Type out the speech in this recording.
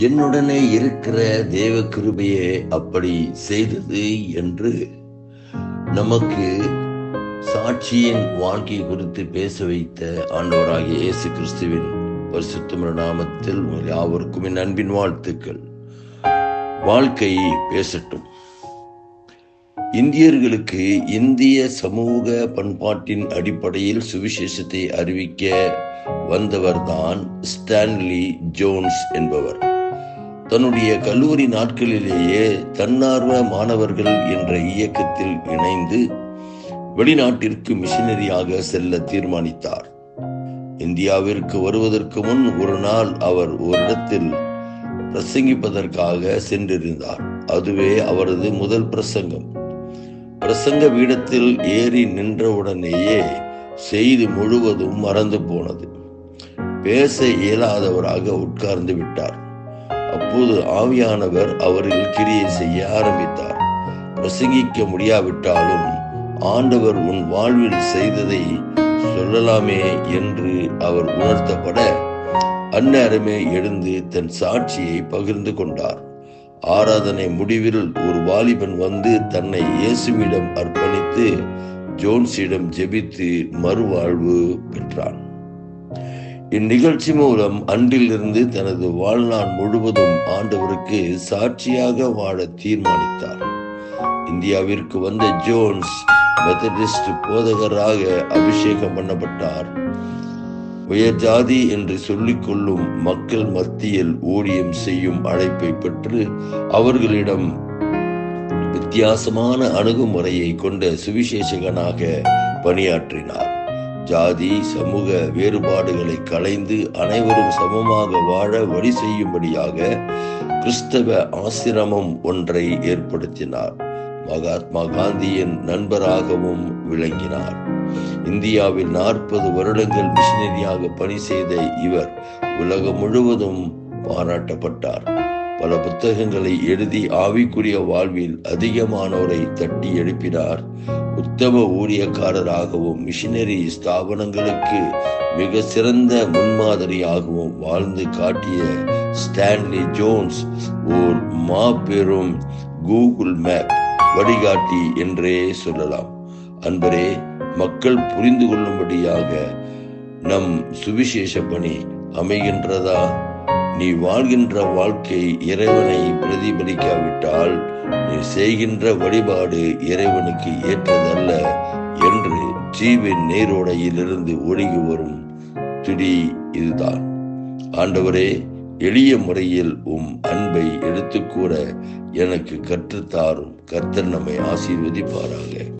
என்னுடனே இருக்கிற தேவ கிருபையே அப்படி செய்தது என்று நமக்கு சாட்சியின் வாழ்க்கை குறித்து பேச வைத்த ஆண்டவராகிய இயேசு கிறிஸ்துவின் பரிசுத்தமர நாமத்தில் உங்கள் யாவருக்கும் என் அன்பின் வாழ்த்துக்கள். வாழ்க்கை பேசட்டும். இந்தியர்களுக்கு இந்திய சமூக பண்பாட்டின் அடிப்படையில் சுவிசேஷத்தை அறிவிக்க வந்தவர்தான் ஸ்டான்லி ஜோன்ஸ் என்பவர். தன்னுடைய கல்லூரி நாட்களிலேயே தன்னார்வ மாணவர்கள் என்ற இயக்கத்தில் இணைந்து வெளிநாட்டிற்கு மிஷினரியாக செல்ல தீர்மானித்தார். இந்தியாவிற்கு வருவதற்கு முன் ஒரு நாள் அவர் ஒரு இடத்தில் பிரசங்கிப்பதற்காக சென்றிருந்தார். அதுவே அவரது முதல் பிரசங்கம். பிரசங்க பீடத்தில் ஏறி நின்றவுடனேயே செய்தி முழுவதும் மறந்து போனது. பேச இயலாதவராக உட்கார்ந்து விட்டார். அப்போது ஆவியானவர் அவர்கள் கிரியை செய்ய ஆரம்பித்தார். பிரசங்கிக்க முடியாவிட்டாலும் ஆண்டவர் உன் வாழ்வில் செய்ததை சொல்லலாமே என்று அவர் உணர்த்தப்பட அந்நேரமே எழுந்து தன் சாட்சியை பகிர்ந்து கொண்டார். ஆராதனை முடிவில் ஒரு வாலிபன் வந்து தன்னை இயேசுவிடம் அர்ப்பணித்து ஜோன்ஸிடம் ஜெபித்து மறுவாழ்வு பெற்றான். இந்நிகழ்ச்சி மூலம் அன்றிலிருந்து தனது வாழ்நாள் முழுவதும் ஆண்டவருக்கு சாட்சியாக வாழ தீர்மானித்தார். இந்தியாவிற்கு வந்த ஜோன்ஸ் மெத்தடிஸ்ட் போதகராக அபிஷேகம் பண்ணப்பட்டார். உயர் ஜாதி என்று சொல்லிக்கொள்ளும் மக்கள் மத்தியில் ஊழியம் செய்யும் அழைப்பை பெற்று அவர்களிடம் வித்தியாசமான அணுகுமுறையை கொண்ட சுவிசேஷகனாக பணியாற்றினார். ஜாதி சமூக வேறுபாடுகளை களைந்து அனைவரும் சமமாக வாழ வழி செய்யும்படியாக கிறிஸ்தவ ஆசிரமம் ஒன்றை ஏற்படுத்தினார். மகாத்மா காந்தியின் நண்பராகவும் விளங்கினார். இந்தியாவில் நாற்பது வருடங்கள் மிஷினரியாக பணி செய்த இவர் உலகம் முழுவதும் பாராட்டப்பட்டார். பல புத்தகங்களை எழுதி ஆவிக்குரிய வாழ்வில் அதிகமானோரை தட்டி எழுப்பினார். உத்தம ஊழியக்காரராகவும் மிஷினரி ஸ்தாபனங்களுக்கு மிக சிறந்த முன்மாதிரியாகவும் வாழ்ந்து காட்டிய ஸ்டான்லி ஜோன்ஸ் ஓர் மாபெரும் கூகுள் மேப் வழிகாட்டி என்றே சொல்லலாம். அன்பரே மக்கள் புரிந்து கொள்ளும்படியாக நம் சுவிசேஷ பணி அமைகின்றதா? நீ வாழ்கின்ற வாழ்க்கை இறைவனை பிரதிபலிக்காவிட்டால் நீ செய்கின்ற வழிபாடு இறைவனுக்கு ஏற்றதல்ல என்று ஜீவின் நீரோடையிலிருந்து ஒழுகி வரும் துடி இதுதான். ஆண்டவரே எளிய முறையில் உம் அன்பை எடுத்துக்கூட எனக்கு கற்றுத்தாரும். கர்த்தர் நம்மை ஆசீர்வதிப்பாராக.